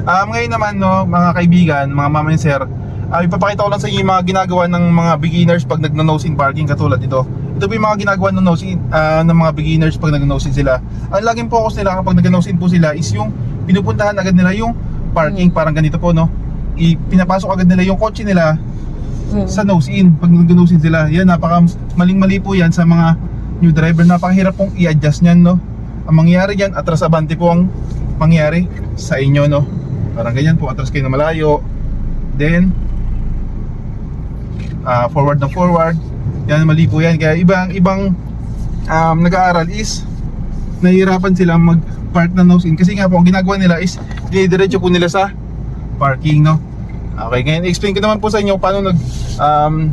Um, ngayon naman no, mga kaibigan, mga mama and sir, ah, ipapakita ko lang sa inyo yung mga ginagawa ng mga beginners pag nagno-nose in parking katulad ito. Ito po yung mga ginagawa ng nose in, ah, ng mga beginners pag nagno-nose in sila. Ang laging focus nila kapag nag-nose in po sila is yung pinupuntahan agad nila yung parking parang ganito po no. I, pinapasok agad nila yung kotse nila Mm. sa nose in pag nag-nose in sila. Yan napaka maling-mali po yan sa mga new driver. Napakahirap pong i-adjust niyan no. Ang mangyayari diyan, atras abante po ang mangyayari sa inyo no. Parang ganyan po, atras kayo na malayo. Then ah, forward na forward. Yan mali po yan. Kaya ibang ibang um, nag-aaral is nahihirapan sila mag-park na nose in kasi nga po ang ginagawa nila is dinidiretso po nila sa parking no. Okay, ngayon explain ko naman po sa inyo paano nag um,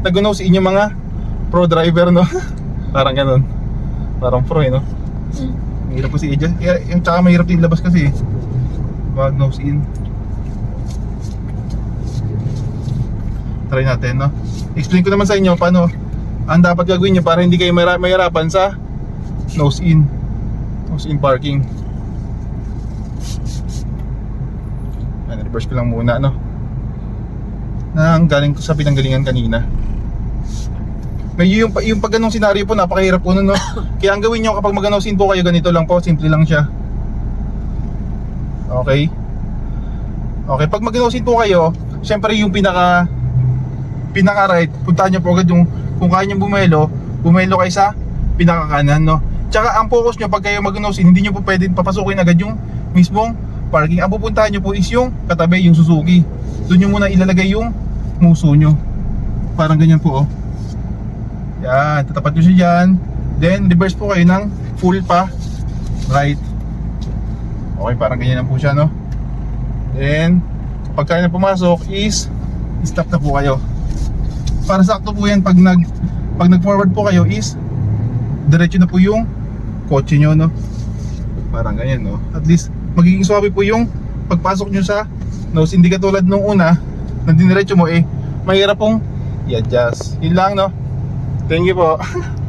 nag-nose in yung mga pro driver no. Parang ganun. Parang pro eh no. Mahirap po si Eja. Kaya yung tsaka mahirap din labas kasi eh. Wag nose in. Try natin no. Explain ko naman sa inyo paano ang dapat gagawin nyo para hindi kayo mahira- mahirapan sa nose in. Nose in parking. Ayan, reverse ko lang muna no. Na ang galing ko sa pinanggalingan kanina. May yung, yung pag ganong senaryo po napakahirap po nun no. Kaya ang gawin nyo kapag mag sin po kayo ganito lang po, simple lang siya. Okay? Okay, pag mag sin po kayo, syempre yung pinaka pinaka right, puntahan nyo po agad yung kung kaya nyo bumelo, bumelo kayo sa pinaka kanan no. Tsaka ang focus nyo pag kayo mag sin hindi nyo po pwedeng papasukin agad yung mismong parking. Ang pupuntahan nyo po is yung katabi, yung Suzuki. Doon nyo muna ilalagay yung muso nyo. Parang ganyan po oh. Yan, tatapat nyo siya dyan. Then, reverse po kayo ng full pa right. Okay, parang ganyan lang po siya, no? Then, pagka na pumasok is stop na po kayo. Para sakto po yan pag nag pag nag-forward po kayo is diretso na po yung kotse nyo, no? Parang ganyan, no? At least, magiging swabe po yung pagpasok nyo sa nose. Hindi katulad nung una, na diniretso mo eh, mahirap pong i-adjust. Yun lang, no? Thank you po.